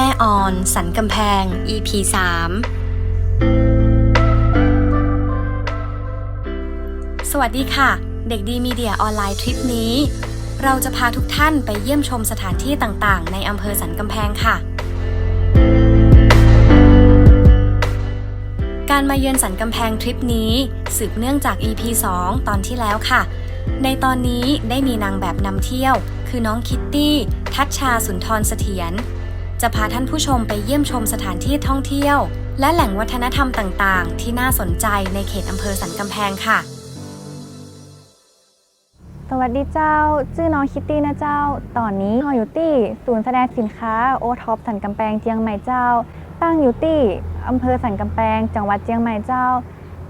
แม่ออน สันกำแพง EP 3 สวัสดีค่ะ เด็กดีมีเดียออนไลน์ทริปนี้ เราจะพาทุกท่านไปเยี่ยมชมสถานที่ต่างๆ ในอำเภอสันกำแพงค่ะ การมาเยือนสันกำแพงทริปนี้ สืบเนื่องจาก EP 2 ตอนที่แล้วค่ะในตอนนี้ได้มีนางแบบนำเที่ยว คือน้องคิตตี้ ทัชชาสุนทรเสถียร จะพาท่านผู้ชมไปเยี่ยมชมสถานที่ท่องเที่ยว และแหล่งวัฒนธรรมต่างๆ ที่น่าสนใจในเขตอำเภอสันกำแพงค่ะ สวัสดีเจ้า ชื่อน้องคิตตี้นะเจ้า ตอนนี้เราอยู่ที่ศูนย์แสดงสินค้าโอท็อปสันกำแพงเจียงใหม่เจ้า ตั้งอยู่ที่อำเภอสันกำแพงจังหวัดเจียงใหม่เจ้า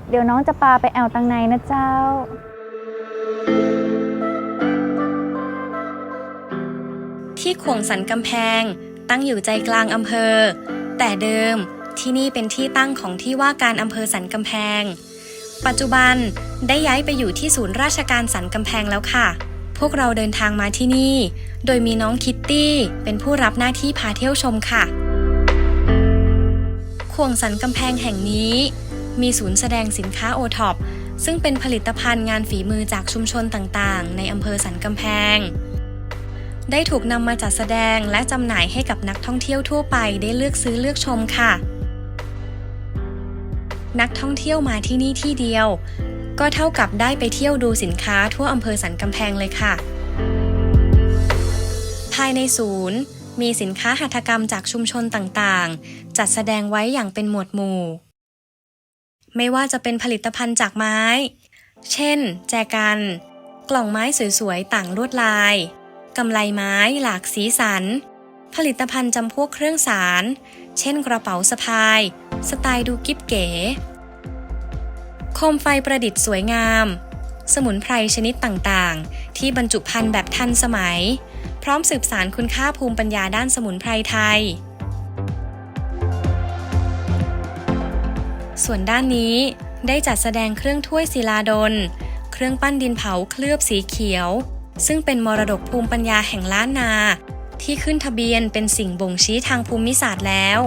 เดี๋ยวน้องจะพาไปแอวตังในนะเจ้าที่ขวงสันกำแพง ตั้งอยู่ใจกลางอำเภอ แต่เดิมที่นี่เป็นที่ตั้งของที่ว่าการอำเภอสันกำแพง ปัจจุบันได้ย้ายไปอยู่ที่ศูนย์ราชการสันกำแพงแล้วค่ะ พวกเราเดินทางมาที่นี่ โดยมีน้องคิตตี้เป็นผู้รับหน้าที่พาเที่ยวชมค่ะขวงสันกำแพงแห่งนี้ มีศูนย์แสดงสินค้าโอท็อปซึ่งเป็นผลิตภัณฑ์งานฝีมือจากชุมชนต่างๆ ในอำเภอสันกำแพง ได้ถูกนำมาจัดแสดงและจำหน่ายให้กับนักท่องเที่ยวทั่วไปได้เลือกซื้อเลือกชมค่ะ นักท่องเที่ยวมาที่นี่ที่เดียว ก็เท่ากับได้ไปเที่ยวดูสินค้าทั่วอำเภอสันกำแพงเลยค่ะ ภายในศูนย์ มีสินค้าหัตถกรรมจากชุมชนต่างๆ จัดแสดงไว้อย่างเป็นหมวดหมู่ ไม่ว่าจะเป็นผลิตภัณฑ์จากไม้ เช่น แจกัน กล่องไม้สวยๆ ต่างลวดลาย กำไลไม้หลากสีสัน ผลิตภัณฑ์จำพวกเครื่องสาร เช่นกระเป๋าสะพาย สไตล์ดูกิ๊บเก๋ โคมไฟประดิษฐ์สวยงาม สมุนไพรชนิดต่างๆ ที่บรรจุภัณฑ์แบบทันสมัย พร้อมสืบสารคุณค่าภูมิปัญญาด้านสมุนไพรไทย ส่วนด้านนี้ได้จัดแสดงเครื่องถ้วยศิลาดล เครื่องปั้นดินเผาเคลือบสีเขียว ซึ่งเป็นมรดกภูมิปัญญาแห่งล้านนา ที่ขึ้นทะเบียนเป็นสิ่งบ่งชี้ทางภูมิศาสตร์แล้ว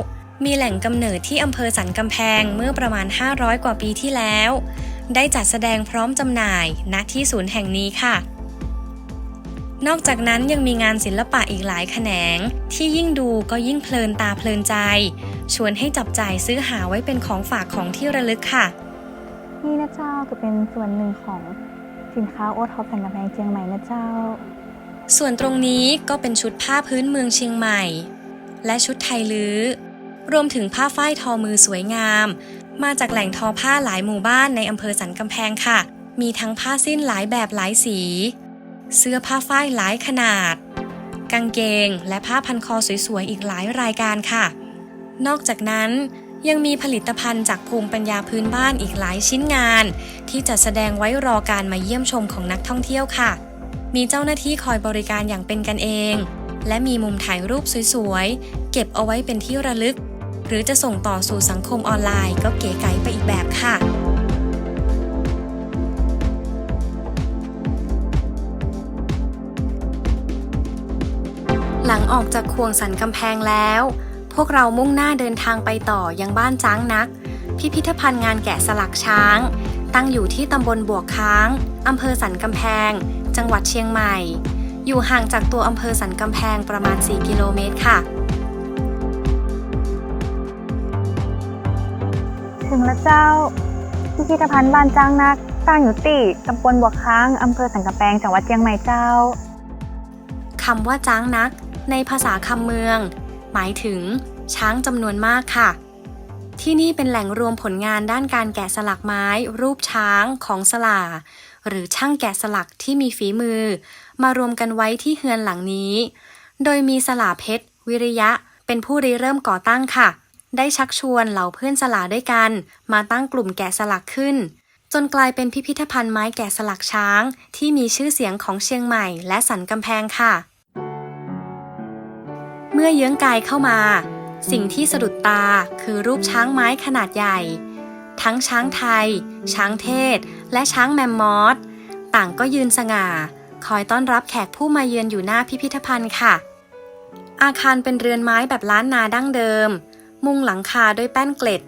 มีแหล่งกำเนิดที่อำเภอสันกำแพงเมื่อประมาณ 500 กว่าปีที่แล้ว ได้จัดแสดงพร้อมจำหน่ายณที่ศูนย์แห่งนี้ค่ะ นอกจากนั้นยังมีงานศิลปะอีกหลายแขนง ที่ยิ่งดูก็ยิ่งเพลินตาเพลินใจ ชวนให้จับจ่ายซื้อหาไว้เป็นของฝากของที่ระลึกค่ะ นี่นะเจ้าก็เป็นส่วนหนึ่งของ สินค้าโอท็อปสันกำแพงเจียงใหม่นะเจ้า ส่วนตรงนี้ก็เป็นชุดผ้าพื้นเมืองเชียงใหม่ และชุดไทยลื้อ รวมถึงผ้าฝ้ายทอมือสวยงาม มาจากแหล่งทอผ้าหลายหมู่บ้านในอำเภอสันกำแพงค่ะ มีทั้งผ้าสิ้นหลายแบบหลายสี เสื้อผ้าฝ้ายหลายขนาด กางเกง และผ้าพันคอสวยๆอีกหลายรายการค่ะ นอกจากนั้น ยังมีผลิตภัณฑ์จากภูมิปัญญาพื้นบ้านอีกหลายชิ้นงาน ที่จัดแสดงไว้รอการมาเยี่ยมชมของนักท่องเที่ยวค่ะ มีเจ้าหน้าที่คอยบริการอย่างเป็นกันเอง และมีมุมถ่ายรูปสวยๆ เก็บเอาไว้เป็นที่ระลึก หรือจะส่งต่อสู่สังคมออนไลน์ก็เก๋ไก๋ไปอีกแบบค่ะหลังออกจากควงสันกำแพงแล้ว พวกเรามุ่งหน้าเดินทางไปต่อยังบ้านจ้างนัก พิพิธภัณฑ์งานแกะสลักช้าง ตั้งอยู่ที่ตำบลบวกค้างอำเภอสันกำแพง จังหวัดเชียงใหม่ อยู่ห่างจากตัวอำเภอสันกำแพงประมาณ 4 กิโลเมตรค่ะ ถึงแล้วเจ้า พิพิธภัณฑ์บ้านจ้างนัก ตั้งอยู่ที่ตำบลบัวค้างอำเภอสันกำแพงจังหวัดเชียงใหม่เจ้าคำว่าจ้างนัก ในภาษาคำเมือง หมายถึง ช้างจำนวนมากค่ะ ที่นี่เป็นแหล่งรวมผลงานด้านการแกะสลักไม้ รูปช้างของสลาหรือช่างแกะสลักที่มีฝีมือ มารวมกันไว้ที่เฮือนหลังนี้ โดยมีสลาเพชร วิริยะ เป็นผู้ริเริ่มก่อตั้งค่ะ ได้ชักชวนเหล่าเพื่อนสลาด้วยกัน มาตั้งกลุ่มแกะสลักขึ้น จนกลายเป็นพิพิธภัณฑ์ไม้แกะสลักช้าง ที่มีชื่อเสียงของเชียงใหม่ และสันกำแพงค่ะ มื่อเยื้องกายเข้ามา สิ่งที่สะดุดตาคือรูปช้างไม้ขนาดใหญ่ ทั้งช้างไทย ช้างเทศ และช้างแมมมอสต่างก็ยืนสง่า คอยต้อนรับแขกผู้มาเยือนอยู่หน้าพิพิธภัณฑ์ค่ะ อาคารเป็นเรือนไม้แบบล้านนาดั้งเดิม มุงหลังคาด้วยแป้นเกล็ด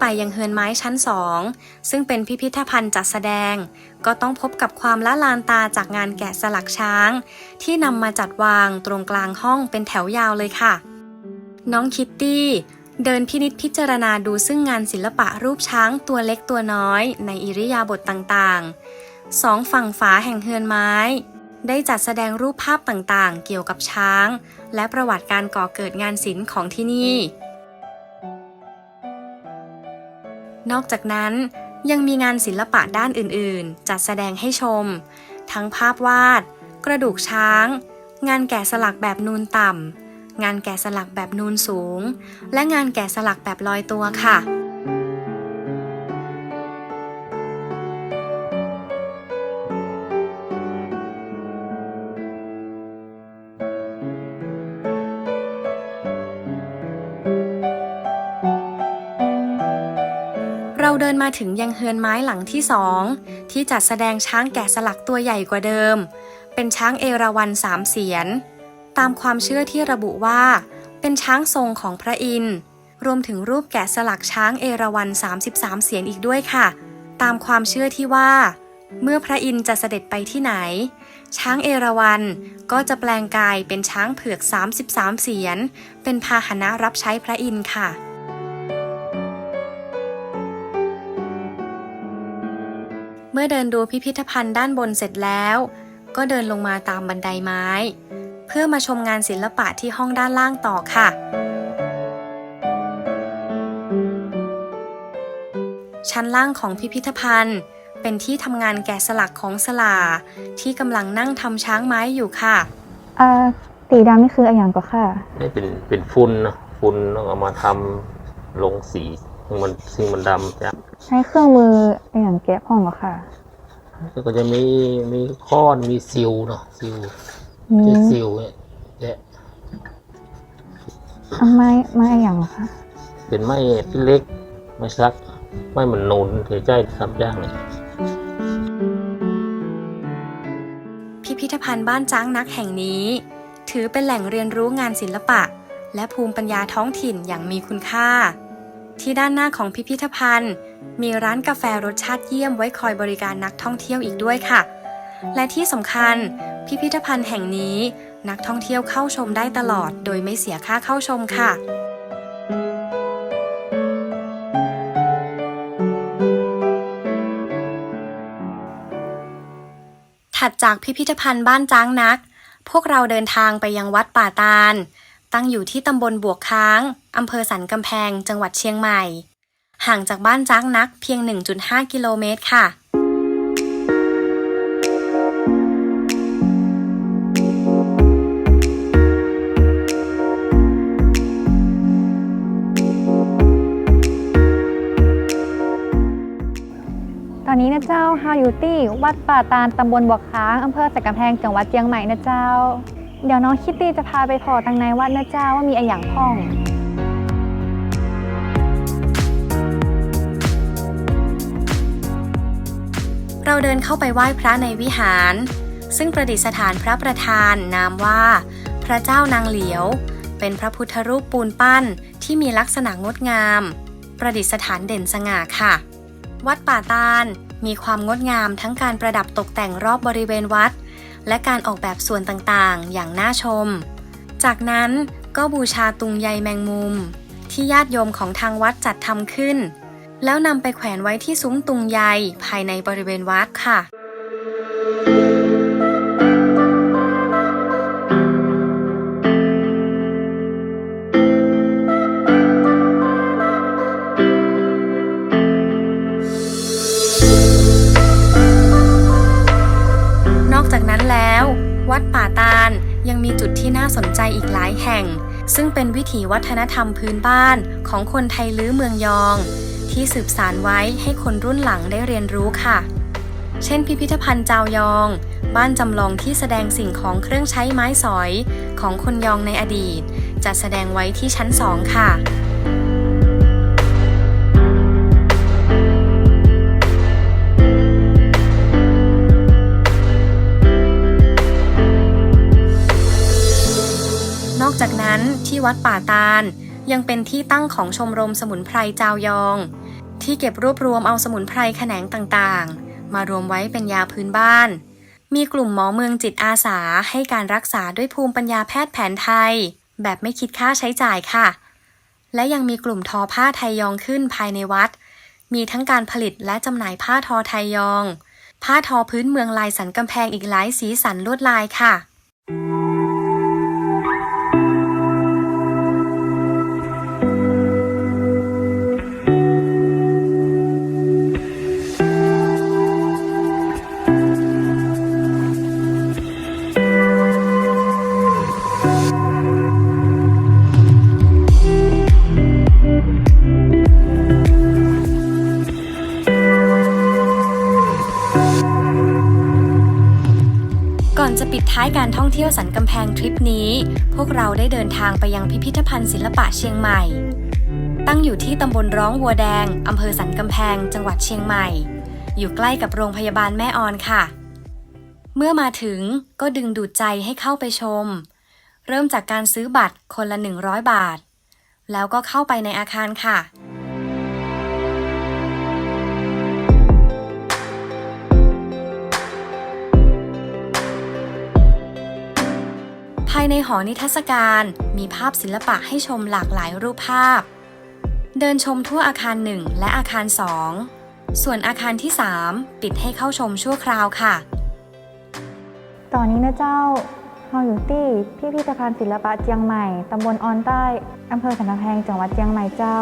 ไปยังเฮือนไม้ชั้นสองซึ่งเป็นพิพิธภัณฑ์จัดแสดง ก็ต้องพบกับความละลานตาจากงานแกะสลักช้าง ที่นำมาจัดวางตรงกลางห้องเป็นแถวยาวเลยค่ะ น้องคิตตี้เดินพินิษพิจารณาดูซึ่งงานศิลปะรูปช้างตัวเล็กตัวน้อย ในอิริยาบถต่างๆ สองฝั่งฝาแห่งเฮือนไม้ ได้จัดแสดงรูปภาพต่างๆ เกี่ยวกับช้าง และประวัติการก่อเกิดงานศิลป์ของที่นี่ นอกจากนั้นยังมีงานศิลปะด้านอื่นๆ จัดแสดงให้ชม ทั้งภาพวาด กระดูกช้าง งานแกะสลักแบบนูนต่ำ งานแกะสลักแบบนูนสูง และงานแกะสลักแบบลอยตัวค่ะ นมาถึงยังเฮือนไม้หลังที่สองที่จัดแสดงช้างแกะสลักตัวใหญ่กว่าเดิม เป็นช้างเอราวัณสามเสียน ตามความเชื่อที่ระบุว่า เป็นช้างทรงของพระอินทร์รวมถึงรูปแกะสลักช้างเอราวัณ33 เสียนอีกด้วยค่ะ ตามความเชื่อที่ว่า เมื่อพระอินทร์จะเสด็จไปที่ไหน ช้างเอราวัณก็จะแปลงกายเป็นช้างเผือก 33 เสียน เป็นพาหนะรับใช้พระอินทร์ค่ะ เมื่อเดินดูพิพิธภัณฑ์ด้านบนเสร็จแล้ว ก็เดินลงมาตามบันไดไม้ เพื่อมาชมงานศิลปะที่ห้องด้านล่างต่อค่ะ ชั้นล่างของพิพิธภัณฑ์ เป็นที่ทำงานแกะสลักของสลา ที่กำลังนั่งทำช้างไม้อยู่ค่ะเอ่อสีดำนี่คืออะไรอย่างก็ค่ะ นี่เป็นเป็นฝุ่นเนาะฝุ่นต้องเอามาทำลงสีซึ่งมันซึ่งมันดำจ้ะ ใช้เครื่องมืออะไรอย่างแกะพ่องก็ค่ะแล้วก็จะมีมีค้อนมีซิวเนาะซิวอืใช้มซิวเนี่ยแกะเอาไม้ไม้อะไรอย่างเหรอค่ะเป็นไม้เล็กไม้ซักไม้มันนูนเฉยใจทำยากเลยพิพิธภัณฑ์บ้านจ้างนักแห่งนี้ ถือเป็นแหล่งเรียนรู้งานศิลปะ และภูมิปัญญาท้องถิ่นอย่างมีคุณค่า ที่ด้านหน้าของพิพิธภัณฑ์ มีร้านกาแฟรสชาติเยี่ยมไว้คอยบริการนักท่องเที่ยวอีกด้วยค่ะ และที่สำคัญ พิพิธภัณฑ์แห่งนี้นักท่องเที่ยวเข้าชมได้ตลอด โดยไม่เสียค่าเข้าชมค่ะถัดจากพิพิธภัณฑ์บ้านจ้างนัก พวกเราเดินทางไปยังวัดป่าตาล ตั้งอยู่ที่ตำบลบวกค้าง อำเภอสันกำแพง จังหวัดเชียงใหม่ ห่างจากบ้านจ้างนักเพียง 1.5 กิโลเมตรค่ะตอนนี้นะเจ้าฮาอยู่ที่วัดป่าตาลตำบลบวกค้างอำเภอสักกำแพงจังหวัดเชียงใหม่นะเจ้า เดี๋ยวน้องคิตตี้จะพาไปพอตังในวัดนะเจ้าว่ามีอะไรอย่างพ่อง เราเดินเข้าไปไหว้พระในวิหาร ซึ่งประดิษฐานพระประธานนามว่า พระเจ้านางเหลียว เป็นพระพุทธรูปปูนปั้นที่มีลักษณะงดงาม ประดิษฐานเด่นสง่าค่ะ วัดป่าตาลมีความงดงามทั้งการประดับตกแต่งรอบบริเวณวัด และการออกแบบส่วนต่างๆ อย่างน่าชม จากนั้นก็บูชาตุงใยแมงมุม ที่ญาติโยมของทางวัดจัดทำขึ้น แล้วนำไปแขวนไว้ที่ซุ้มตุงใยภายในบริเวณวัดค่ะ นอกจากนั้นแล้ว วัดป่าตาลยังมีจุดที่น่าสนใจอีกหลายแห่ง ซึ่งเป็นวิถีวัฒนธรรมพื้นบ้านของคนไทยลื้อเมืองยอง ที่สืบสานไว้ให้คนรุ่นหลังได้เรียนรู้ค่ะ เช่น พิพิธภัณฑ์จาวยอง บ้านจำลองที่แสดงสิ่งของเครื่องใช้ไม้สอย ของคนยองในอดีต จัดแสดงไว้ที่ชั้น2ค่ะนอกจากนั้นที่วัดป่าตาล ยังเป็นที่ตั้งของชมรมสมุนไพรจาวยอง ที่เก็บรวบรวมเอาสมุนไพรแขนงต่างๆ มารวมไว้เป็นยาพื้นบ้าน มีกลุ่มหมอเมืองจิตอาสาให้การรักษาด้วยภูมิปัญญาแพทย์แผนไทย แบบไม่คิดค่าใช้จ่ายค่ะ และยังมีกลุ่มทอผ้าไทยยองขึ้นภายในวัด มีทั้งการผลิตและจำหน่ายผ้าทอไทยยอง ผ้าทอพื้นเมืองลายสันกำแพงอีกหลายสีสันลวดลายค่ะ ปิดท้ายการท่องเที่ยวสันกำแพงทริปนี้ พวกเราได้เดินทางไปยังพิพิธภัณฑ์ศิลปะเชียงใหม่ ตั้งอยู่ที่ตำบลร้องวัวแดงอำเภอสันกำแพง จังหวัดเชียงใหม่ อยู่ใกล้กับโรงพยาบาลแม่ออนค่ะ เมื่อมาถึงก็ดึงดูดใจให้เข้าไปชม เริ่มจากการซื้อบัตรคนละ 100 บาท แล้วก็เข้าไปในอาคารค่ะ ในหอนิทรรศการ มีภาพศิลปะให้ชมหลากหลายรูปภาพ เดินชมทั่วอาคาร 1 และอาคาร 2 ส่วนอาคารที่ 3 ปิดให้เข้าชมชั่วคราวค่ะ ตอนนี้นะเจ้าเราอยู่ที่พิพิธภัณฑ์ศิลปะเจียงใหม่ ตำบลออนใต้ อำเภอสันกำแพง จังหวัดเจียงใหม่เจ้า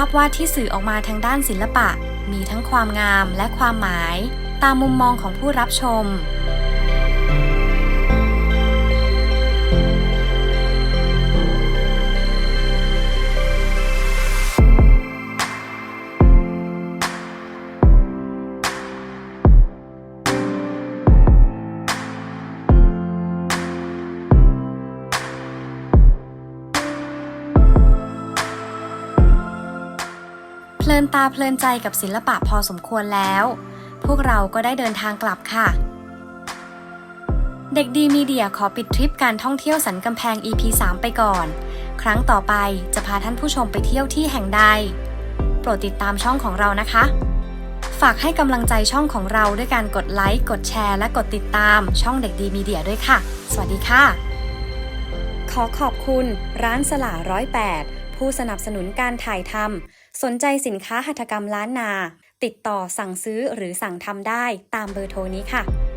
าพวาดที่สื่อออกมาทางด้านศิลปะ มีทั้งความงามและความหมาย ตามมุมมองของผู้รับชม นตาเพลินใจกับศิลปะพอสมควรแล้ว พวกเราก็ได้เดินทางกลับค่ะ เด็กดีมีเดียขอปิดทริปการท่องเที่ยวสันกำแพง EP 3 ไปก่อน ครั้งต่อไปจะพาท่านผู้ชมไปเที่ยวที่แห่งใด โปรดติดตามช่องของเรานะคะ ฝากให้กำลังใจช่องของเราด้วยการกดไลค์ กดแชร์ และกดติดตามช่องเด็กดีมีเดียด้วยค่ะ สวัสดีค่ะ ขอขอบคุณ ร้านสลาร้อยแปดผู้สนับสนุนการถ่ายทำ สนใจสินค้าหัตถกรรมล้านนา ติดต่อสั่งซื้อหรือสั่งทำได้ตามเบอร์โทรนี้ค่ะ